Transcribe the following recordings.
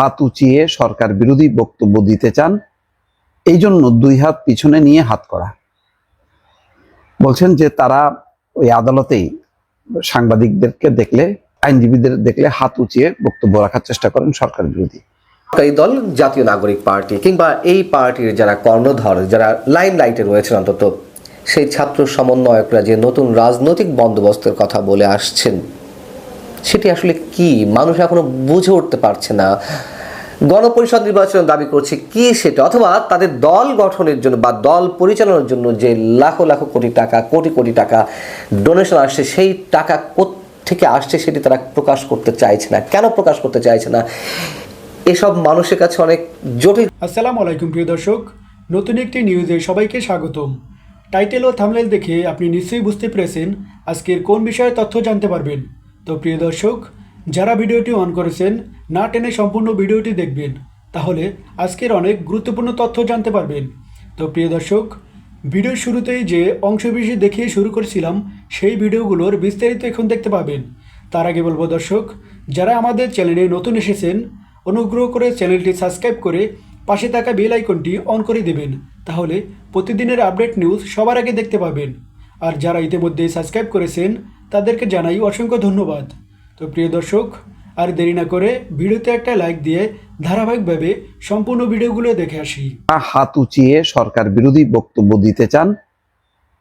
হাত উঁচিয়ে সরকার বিরোধী বক্তব্য দিতে চান, এই জন্য দুই হাত পিছনে নিয়ে হাত করা। বলছেন যে তারা ওই আদালতেই সাংবাদিকদেরকে দেখলে, আইনজীবীদের দেখলে হাত উঁচিয়ে বক্তব্য রাখার চেষ্টা করেন সরকার বিরোধী। সরকারি দল, জাতীয় নাগরিক পার্টি কিংবা এই পার্টির যারা কর্ণধর, যারা লাইন লাইটে রয়েছেন অন্তত, সেই ছাত্র সমন্বয়করা যে নতুন রাজনৈতিক বন্দোবস্তের কথা বলে আসছেন। সেটি আসলে কি? মানুষ এখনও বুঝে উঠতে পারছে না। গণপরিষদ নির্বাচনের দাবি করছে কি সেটা? অথবা তাদের দল গঠনের জন্য বা দল পরিচালনার জন্য যে লাখো লাখো কোটি টাকা, কোটি কোটি টাকা ডোনেশন আসছে, সেই টাকা থেকে আসছে সেটি তারা প্রকাশ করতে চাইছে না। কেন প্রকাশ করতে চাইছে না? এসব মানুষের কাছে অনেক জটিল। আসসালামু আলাইকুম, প্রিয় দর্শক। নতুন একটি নিউজে সবাইকে স্বাগতম। টাইটেল ও থামলেল দেখে আপনি নিশ্চয়ই বুঝতে পেরেছেন আজকের কোন বিষয়ে তথ্য জানতে পারবেন। তো প্রিয় দর্শক, যারা ভিডিওটি অন করেছেন, না টেনে সম্পূর্ণ ভিডিওটি দেখবেন, তাহলে আজকের অনেক গুরুত্বপূর্ণ তথ্য জানতে পারবেন। তো প্রিয় দর্শক, ভিডিওর শুরুতেই যে অংশবিশেষ দেখিয়ে শুরু করেছিলাম, সেই ভিডিওগুলোর বিস্তারিত এখন দেখতে পাবেন। তার আগে বলব দর্শক, যারা আমাদের চ্যানেলে নতুন এসেছেন, অনুগ্রহ করে চ্যানেলটি সাবস্ক্রাইব করে পাশে থাকা বেল আইকনটি অন করে দেবেন, তাহলে প্রতিদিনের আপডেট নিউজ সবার আগে দেখতে পাবেন। আর যারা ইতিমধ্যে সাবস্ক্রাইব করেছেন তাদেরকে জানাই অসংখ্য ধন্যবাদ। তো প্রিয় দর্শক, আর দেরি না করে ভিডিওতে একটা লাইক দিয়ে ধারাবাহিকভাবে সম্পূর্ণ ভিডিওগুলো দেখে আসি। হাত উঁচিয়ে সরকার বিরোধী বক্তব্য দিতে চান,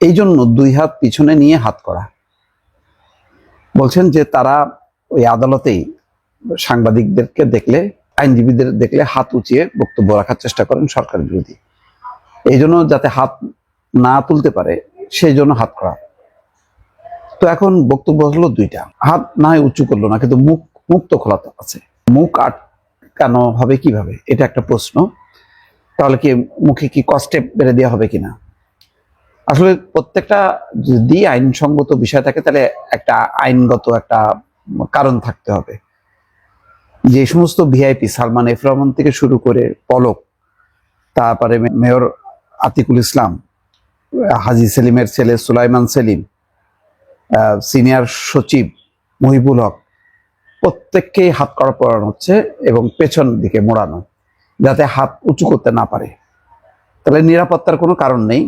এই জন্য দুই হাত পিছনে নিয়ে হাত করা। বলছেন যে তারা ওই আদালতেই সাংবাদিকদেরকে দেখলে, আইনজীবীদের দেখলে হাত উঁচিয়ে বক্তব্য রাখার চেষ্টা করেন সরকার বিরোধী। এই জন্য যাতে হাত না তুলতে পারে, সেই জন্য হাত করা। তো এখন বক্তব্য হলো দুইটা। হাত না উঁচু করল না, কিন্তু মুখ মুখ তো খোলা আছে। মুখ আটকানো হবে কীভাবে? এটা একটা প্রশ্ন। তাহলে কি মুখে কি কষ্টে বেড়ে দেওয়া হবে কিনা? আসলে প্রত্যেকটা যদি আইনসঙ্গত বিষয় থাকে, তাহলে একটা আইনগত একটা কারণ থাকতে হবে। যে সমস্ত ভিআইপি, সালমান এফ রহমান থেকে শুরু করে পলক, তারপরে মেয়র আতিকুল ইসলাম, হাজি সেলিমের ছেলে সুলাইমান সেলিম সিনিয়র সচিব মহিবুল হক প্রত্যেককেই হাত করা পড়ানো হচ্ছে এবং পেছন দিকে মোড়ানো, যাতে হাত উঁচু করতে না পারে। তাহলে নিরাপত্তার কোনো কারণ নেই,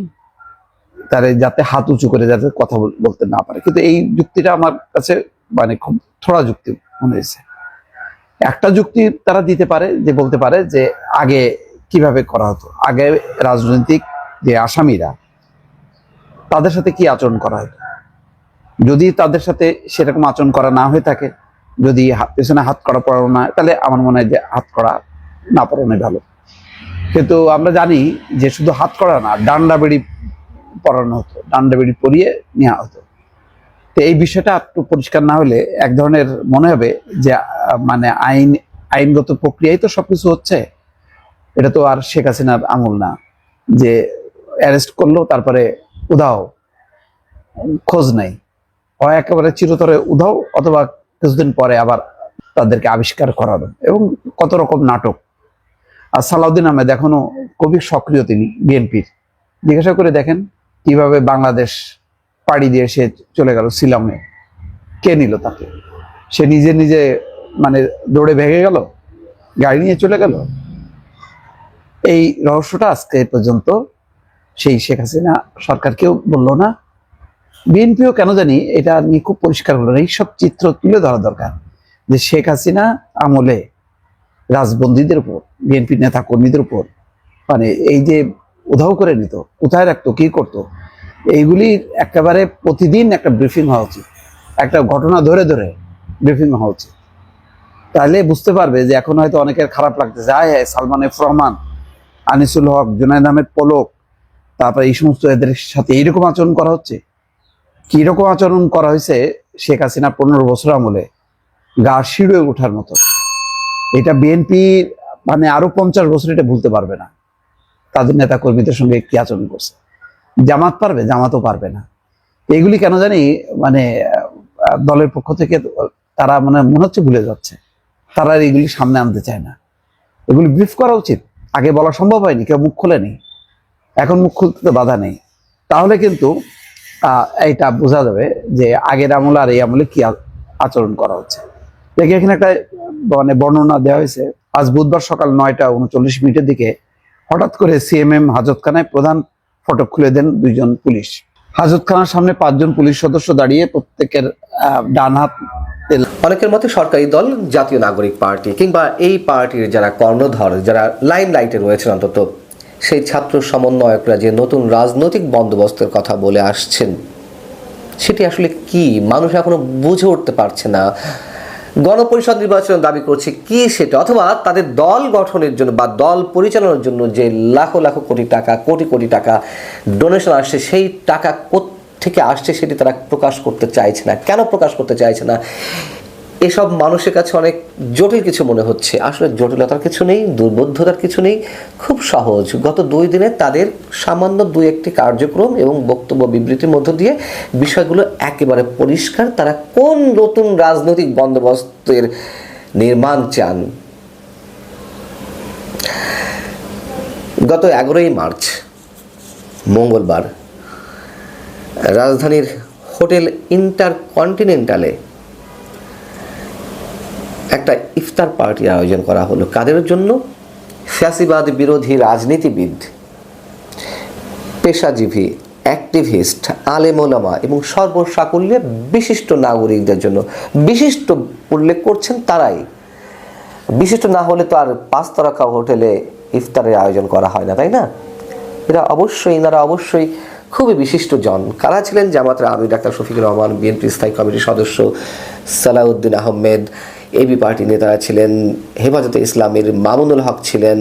তাহলে যাতে হাত উঁচু করে যাতে কথা বলতে না পারে। কিন্তু এই যুক্তিটা আমার কাছে মানে খুব থোড়া যুক্তি মনে হয়েছে। একটা যুক্তি তারা দিতে পারে, যে বলতে পারে যে আগে কীভাবে করা হতো, আগে রাজনৈতিক যে আসামিরা, তাদের সাথে কি আচরণ করা হতো? যদি তাদের সাথে সেরকম আচরণ করা না হয়ে থাকে, যদি পেছনে হাত করা পড়ানো না, তাহলে আমার মনে হয় যে হাত করা না পড়ানোই ভালো। কিন্তু আমরা জানি যে শুধু হাত করা না, ডান্ডা বেড়ি পড়ানো হতো, ডান্ডা বেড়ি পরিয়ে নেওয়া হতো। তো এই বিষয়টা একটু পরিষ্কার না হলে এক ধরনের মনে হবে যে মানে আইন, আইনগত প্রক্রিয়ায় তো সবকিছু হচ্ছে। এটা তো আর শেখ হাসিনার আমল না যে অ্যারেস্ট করল, তারপরে উধাও, খোঁজ নাই। হয় একেবারে চিরতরে উধাও, অথবা কিছুদিন পরে আবার তাদেরকে আবিষ্কার করানো এবং কত রকম নাটক। আর সালাউদ্দিন আহমেদ এখনও খুবই সক্রিয় তিনি, বিএনপির। জিজ্ঞাসা করে দেখেন, কীভাবে বাংলাদেশ পাড়ি দিয়ে সে চলে গেল শিলংয়ে। কে নিল তাকে? সে নিজে নিজে মানে দৌড়ে ভেঙে গেল, গাড়ি নিয়ে চলে গেল। এই রহস্যটা আজকে পর্যন্ত সেই শেখ হাসিনা সরকার কেউ বলল না বিএনপিও কেন জানি এটা নিয়ে খুব পরিষ্কার হলো এইসব চিত্র তুলে ধরা দরকার যে শেখ হাসিনা আমলে রাজবন্দীদের উপর বিএনপি নেতা কর্মীদের উপর মানে এই যে উধাও করে নিত কোথায় রাখতো, কি করতো, এইগুলি একেবারে প্রতিদিন একটা ব্রিফিং হওয়া উচিত। একটা ঘটনা ধরে ধরে ব্রিফিং হওয়া উচিত। তাহলে বুঝতে পারবে যে এখন হয়তো অনেকের খারাপ লাগতেছে, আয় হায়, সালমান এফ রহমান, আনিসুল হক, জুনায়দ আহমেদ পলক, তারপরে এই সমস্ত এদের সাথে এইরকম আচরণ করা হচ্ছে। কীরকম আচরণ করা হয়েছে শেখ হাসিনা পনেরো বছর আমলে? গা শিড়ে ওঠার মতো। এটা বিএনপি মানে আরও পঞ্চাশ বছর এটা ভুলতে পারবে না। তাদের নেতা কর্মীদের সঙ্গে কি আচরণ করছে? জামাত পারবে? জামাতও পারবে না। এগুলি কেন জানি মানে দলের পক্ষ থেকে তারা মানে মনে হচ্ছে ভুলে যাচ্ছে। তারা এগুলি সামনে আনতে চায় না। এগুলি ব্রিফ করা উচিত। আগে বলা সম্ভব হয়নি, কেউ মুখ খোলেনি। এখন মুখ খুলতে বাধা নেই। তাহলে কিন্তু এইটা বোঝা যাবে যে আগের আমলে আর এই আমলে কি আচরণ করা হচ্ছে। দেখি এখানে একটা মানে বর্ণনা দেওয়া হয়েছে, আজ বুধবার সকাল নয়টা উনচল্লিশ মিনিটের দিকে হঠাৎ করে সিএমএম হাজতখানায় প্রধান ফটক খুলে দেন দুইজন পুলিশ। হাজতখানার সামনে পাঁচজন পুলিশ সদস্য দাঁড়িয়ে প্রত্যেকের ডান হাত অনেকের মতে সরকারি দল, জাতীয় নাগরিক পার্টি কিংবা এই পার্টির যারা কর্ণধর, যারা লাইন লাইটে রয়েছেন অন্তত সেই ছাত্র সমন্বয়করা যে নতুন রাজনৈতিক বন্দোবস্তের কথা বলে আসছেন, সেটি আসলে কি? মানুষ এখনও বুঝে উঠতে পারছে না। গণপরিষদ নির্বাচনের দাবি করছে কি সেটা? অথবা তাদের দল গঠনের জন্য বা দল পরিচালনার জন্য যে লাখো লাখো কোটি টাকা, কোটি কোটি টাকা ডোনেশন আসছে, সেই টাকা থেকে আসছে সেটি তারা প্রকাশ করতে চাইছে না। কেন প্রকাশ করতে চাইছে না? এসব মানুষের কাছে অনেক জটিল কিছু মনে হচ্ছে। আসলে জটিলতার কিছু নেই, দুর্বোধ্যতার কিছু নেই, খুব সহজ। গত দুই দিনে তাদের সামান্য দুই একটি কার্যক্রম এবং বক্তব্য বিবৃতির মধ্য দিয়ে বিষয়গুলো একেবারে পরিষ্কার। তারা কোন নতুন রাজনৈতিক বন্দোবস্তের নির্মাণ চান? গত এগারোই মার্চ, মঙ্গলবার, রাজধানীর হোটেল ইন্টারকন্টিনেন্টালে একটা ইফতার পার্টির আয়োজন করা হলো। কাদের জন্য? ফ্যাসিবাদ বিরোধী রাজনীতিবিদ, পেশাজীবী, অ্যাক্টিভিস্ট আলেমোলামা এবং সর্বসাকুল্যে বিশিষ্ট নাগরিকদের জন্য। বিশিষ্ট উল্লেখ করছেন তারাই। বিশিষ্ট না হলে তো আর পাঁচ তারকা হোটেলে ইফতারের আয়োজন করা হয় না, তাই না? এরা অবশ্যই, এনারা অবশ্যই খুবই বিশিষ্ট জন। কারা ছিলেন? জামাতের আমি ডাক্তার শফিকুর রহমান বিএনপি স্থায়ী কমিটির সদস্য সালাউদ্দিন আহমেদ এবি পার্টি নেতারা ছিলেন, হেফাজতে ইসলামের মামুনুল হক ছিলেন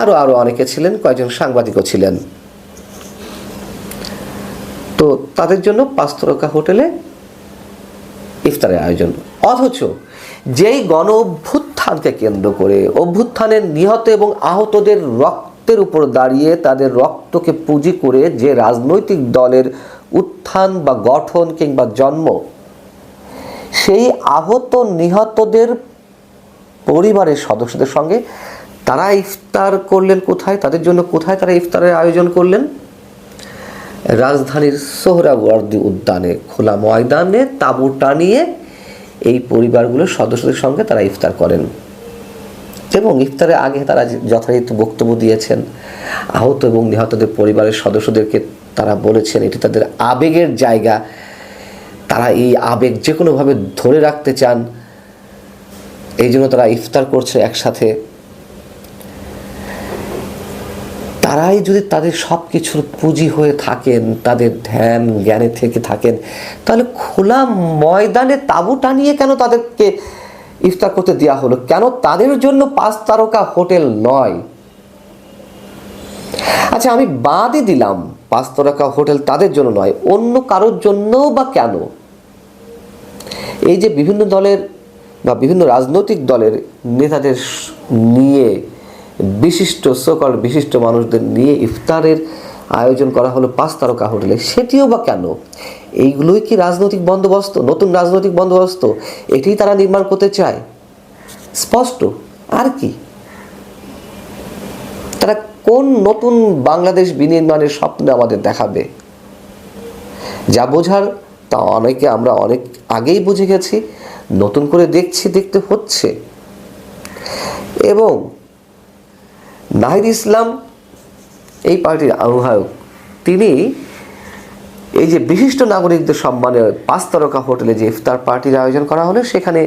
আরও আরও অনেকে ছিলেন, কয়েকজন সাংবাদিকও ছিলেন। তো তাদের জন্য পাঁচ তারকা হোটেলে ইফতারের আয়োজন। অথচ যেই গণ অভ্যুত্থানকে কেন্দ্র করে অভ্যুত্থানের নিহত এবং আহতদের রক্তের উপর দাঁড়িয়ে তাদের রক্তকে পুঁজি করে যে রাজনৈতিক দলের উত্থান বা গঠন কিংবা জন্ম সেই আহত নিহতদের পরিবারের সদস্যদের সঙ্গে তারা ইফতার করলেন কোথায়? তাদের জন্য কোথায় তারা ইফতারের আয়োজন করলেন? রাজধানীর সোহরাওয়ার্দী উদ্যানে খোলা ময়দানে তাঁবু টানিয়ে এই পরিবারগুলোর সদস্যদের সঙ্গে তারা ইফতার করেন। এবং ইফতারের আগে তারা যে যথারীতি বক্তব্য দিয়েছেন, আহত এবং নিহতদের পরিবারের সদস্যদেরকে তারা বলেছেন, এটি তাদের আবেগের জায়গা। তারা এই আবেগ যে কোনোভাবে ধরে রাখতে চান, এই জন্য তারা ইফতার করছে একসাথে। তারাই যদি তাদের সব কিছুর পুঁজি হয়ে থাকেন, তাদের ধ্যান, জ্ঞানে থেকে থাকেন, তাহলে খোলা ময়দানে তাঁবু টানিয়ে কেন তাদেরকে ইফতার করতে দেওয়া হলো? কেন তাদের জন্য পাঁচ তারকা হোটেল নয়? আচ্ছা আমি বাদই দিলাম। পাঁচ তারকা হোটেল তাদের জন্য নয়, অন্য কারোর জন্যও বা কেন? এই যে বিভিন্ন দলের বা বিভিন্ন রাজনৈতিক দলের নেতাদের নিয়ে বিশিষ্ট সকল বিশিষ্ট মানুষদের নিয়ে ইফতারের আয়োজন করা হলো পাঁচ তারকা হোটেলে, সেটিও বা কেন? এইগুলোই কি রাজনৈতিক বন্দোবস্ত? নতুন রাজনৈতিক বন্দোবস্ত? এটি তারা নির্মাণ করতে চায়? স্পষ্ট। আর কি? কোন নতুন বাংলাদেশ বিনির্মাণের স্বপ্ন আমাদের দেখাবে? যা বোঝার তা অনেকে আমরা অনেক আগেই বুঝে গেছি, নতুন করে দেখছি, দেখতে হচ্ছে। এবং নাহিদ ইসলাম, এই পার্টির আহ্বায়ক, তিনি এই যে বিশিষ্ট নাগরিকদের সম্মানে পাঁচ তারকা হোটেলে যে ইফতার পার্টির আয়োজন করা হলো, সেখানে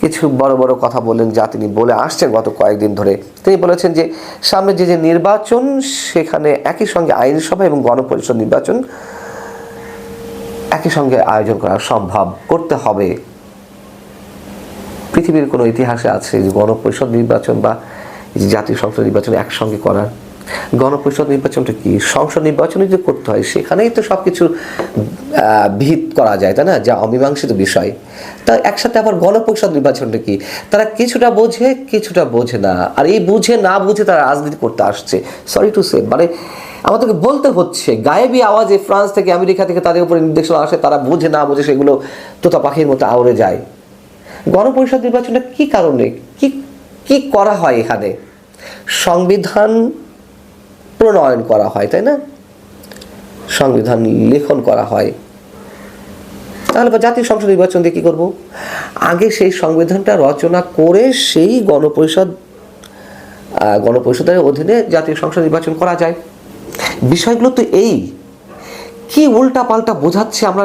কিছু বড় বড় কথা বললেন যা তিনি বলে আসছেন গত কয়েকদিন ধরে। তিনি বলেছেন যে, সামনে যে যে নির্বাচন, সেখানে একই সঙ্গে আইনসভা এবং গণপরিষদ নির্বাচন একই সঙ্গে আয়োজন করা সম্ভব করতে হবে। পৃথিবীর কোনো ইতিহাসে আছে যে গণপরিষদ নির্বাচন বা জাতীয় সংসদ নির্বাচন একসঙ্গে করার গণপরিষদ নির্বাচনটা কি? সংসদ নির্বাচনই যে করতে হয়, সেখানেই তো সব কিছু ভিত করা যায়, তাই না? যা অমীমাংসিত বিষয়। তা একসাথে আবার গণপরিষদ নির্বাচনটা কি? তারা কিছুটা বোঝে কিছুটা বোঝে না। আর এই বুঝে, না বুঝে তারা রাজনীতি করতে আসছে। সরি টু সে মানে আমাদেরকে বলতে হচ্ছে, গায়েবী আওয়াজে ফ্রান্স থেকে আমেরিকা থেকে তাদের উপরে নির্দেশনা আসে, তারা বুঝে, না বুঝে সেগুলো তোতা পাখির মতো আউড়ে যায়। গণপরিষদ নির্বাচনটা কি কারণে? কি কি করা হয় এখানে? সংবিধান প্রণয়ন করা হয়, তাই না? সংবিধান লেখন করা হয়। তাহলে জাতীয় সংসদ নির্বাচন দিয়ে কী করব? আগে সেই সংবিধানটা রচনা করে সেই গণপরিষদ গণপরিষদের অধীনে জাতীয় সংসদ নির্বাচন করা যায়। বিষয়গুলো তো এই। কি উল্টা পাল্টা বোঝাচ্ছে আমরা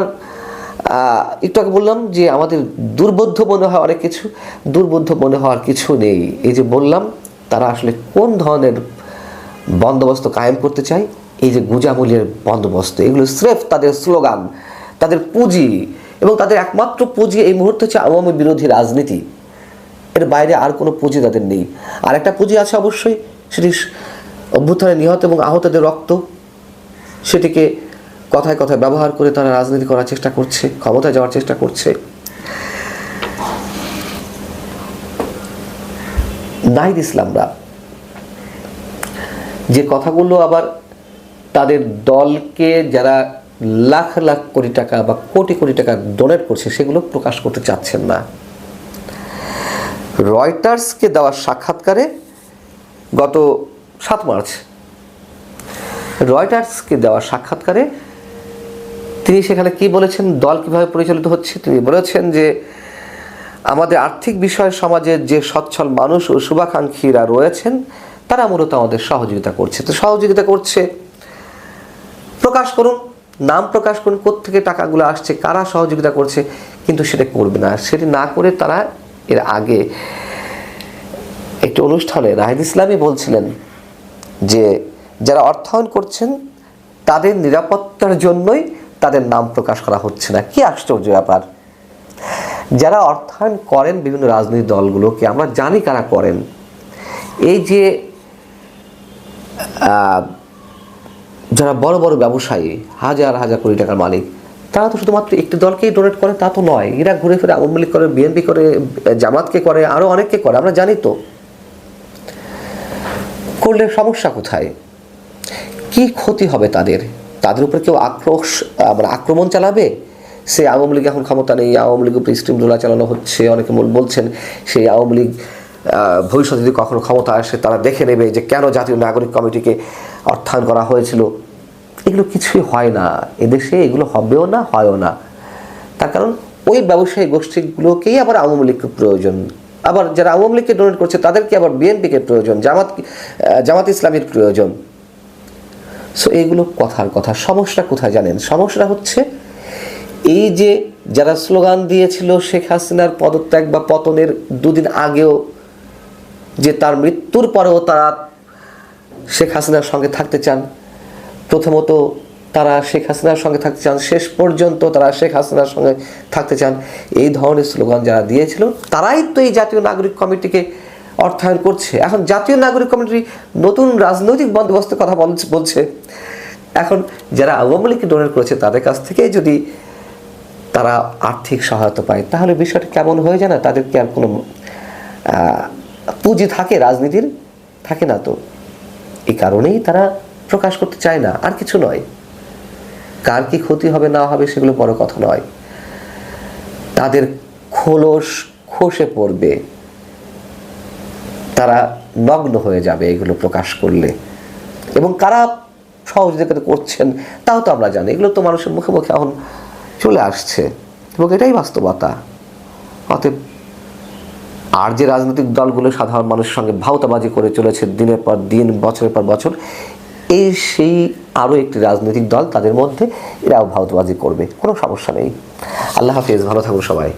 একটু আগে বললাম যে আমাদের দুর্বোধ্য মনে হয় অনেক কিছু, দুর্বোধ্য মনে হওয়ার কিছু নেই। এই যে বললাম, তারা আসলে কোন ধরনের বন্দোবস্ত কায়েম করতে চায় এই যে গুজামুলের বন্দোবস্ত, এগুলো স্রেফ তাদের স্লোগান, তাদের পুঁজি, এবং তাদের একমাত্র পুঁজি এই মুহূর্তে হচ্ছে আওয়ামী বিরোধী রাজনীতি। এর বাইরে আর কোনো পুঁজি তাদের নেই। আর একটা পুঁজি আছে অবশ্যই, সেটি অভ্যুত্থানে নিহত এবং আহতদের রক্ত। সেটিকে কথায় কথায় ব্যবহার করে তারা রাজনীতি করার চেষ্টা করছে, ক্ষমতায় যাওয়ার চেষ্টা করছে। নাহিদ ইসলামরা যে কথাগুলো আবার তাদের দলকে যারা লাখ লাখ কোটি টাকা বা কোটি কোটি টাকা ডোনেট করছে, সেগুলো প্রকাশ করতে চাচ্ছেন না। রয়টার্সকে দেওয়া সাক্ষাৎকারে গত সাত মার্চ রয়টার্সকে দেওয়া সাক্ষাৎকারে তিনি সেখানে কি বলেছেন, দল কীভাবে পরিচালিত হচ্ছে, তিনি বলেছেন যে আমাদের আর্থিক বিষয় সমাজের যে সচ্ছল মানুষ ও শুভাকাঙ্ক্ষীরা রয়েছেন তারা মূলত আমাদের সহযোগিতা করছে। তো সহযোগিতা করছে, প্রকাশ করুন, নাম প্রকাশ করুন, কোত্থেকে টাকাগুলো আসছে, কারা সহযোগিতা করছে, কিন্তু সেটা করবে না। সেটি না করে তারা এর আগে একটি অনুষ্ঠানে রাহিদ ইসলামী বলছিলেন যে, যারা অর্থায়ন করছেন, তাদের নিরাপত্তার জন্যই তাদের নাম প্রকাশ করা হচ্ছে না। কি আশ্চর্য ব্যাপার। যারা অর্থায়ন করেন বিভিন্ন রাজনৈতিক দলগুলোকে, আমরা জানি কারা করেন। এই যে যারা বড় বড় ব্যবসায়ী, হাজার হাজার কোটি টাকার মালিক, তারা তো শুধুমাত্র একটি দলকেই ডোনেট করে, তা তো নয়। এরা ঘুরে ফিরে আওয়ামী লীগ করে বিএনপি করে, জামাতকে করে আরও অনেককে করে, আমরা জানি তো। করলে সমস্যা কোথায়? কি ক্ষতি হবে তাদের? তাদের উপরে কেউ আক্রোশ মানে আক্রমণ চালাবে? সে আওয়ামী লীগ এখন ক্ষমতা নেই, আওয়ামী লীগ উপরে স্টিম দোলা চালানো হচ্ছে, অনেকে বলছেন সেই আওয়ামী লীগ ভবিষ্যতে যদি কখনো ক্ষমতা আসে, তারা দেখে নেবে যে কেন জাতীয় নাগরিক কমিটিকে অর্থায়ন করা হয়েছিল। এগুলো কিছুই হয় না। এদেশে এগুলো হবেও না, হয়ও না। তার কারণ, ওই ব্যবসায়ী গোষ্ঠীগুলোকেই আবার আওয়ামী লীগকে প্রয়োজন। আবার যারা আওয়ামী লীগকে ডোনেট করছে, তাদেরকে আবার বিএনপিকে প্রয়োজন, জামাত জামাত ইসলামের প্রয়োজন। সো এইগুলো কথার কথা। সমস্যা কোথায় জানেন? সমস্যা হচ্ছে, এই যে যারা স্লোগান দিয়েছিল শেখ হাসিনার পদত্যাগ বা পতনের দুদিন আগেও যে তার মৃত্যুর পরেও তারা শেখ হাসিনার সঙ্গে থাকতে চান। প্রথমত তারা শেখ হাসিনার সঙ্গে থাকতে চান, শেষ পর্যন্ত তারা শেখ হাসিনার সঙ্গে থাকতে চান। এই ধরনের স্লোগান যারা দিয়েছিল, তারাই তো এই জাতীয় নাগরিক কমিটিকে অর্থায়ন করছে। এখন জাতীয় নাগরিক কমিটি নতুন রাজনৈতিক বন্দোবস্তের কথা বলছে। এখন যারা আওয়ামী লীগকে ডোনেট করেছে, তাদের কাছ থেকে যদি তারা আর্থিক সহায়তা পায়, তাহলে বিষয়টা কেমন হয়ে যায় না? তাদের কি আর কোনো পুঁজি থাকে, রাজনীতির থাকে না তো। এই কারণেই তারা প্রকাশ করতে চায় না, আর কিছু নয়। কার কি ক্ষতি হবে, না হবে, সেগুলো বড় কথা নয়। তাদের খোলস খসে পড়বে। তারা নগ্ন হয়ে যাবে এগুলো প্রকাশ করলে। এবং কারা সহযোগিতা করছেন, তাও তো আমরা জানি। এগুলো তো মানুষের মুখে মুখে এখন চলে আসছে। এবং এটাই বাস্তবতা। অতএব আর যে রাজনৈতিক দলগুলো সাধারণ মানুষের সঙ্গে ভাওতাবাজি করে চলেছে দিনের পর দিন, বছরের পর বছর, এই সেই আরও একটি রাজনৈতিক দল তাদের মধ্যে এরাও ভাওতাবাজি করবে, কোনো সমস্যা নেই। আল্লাহ হাফিজ, ভালো থাকুন সবাই।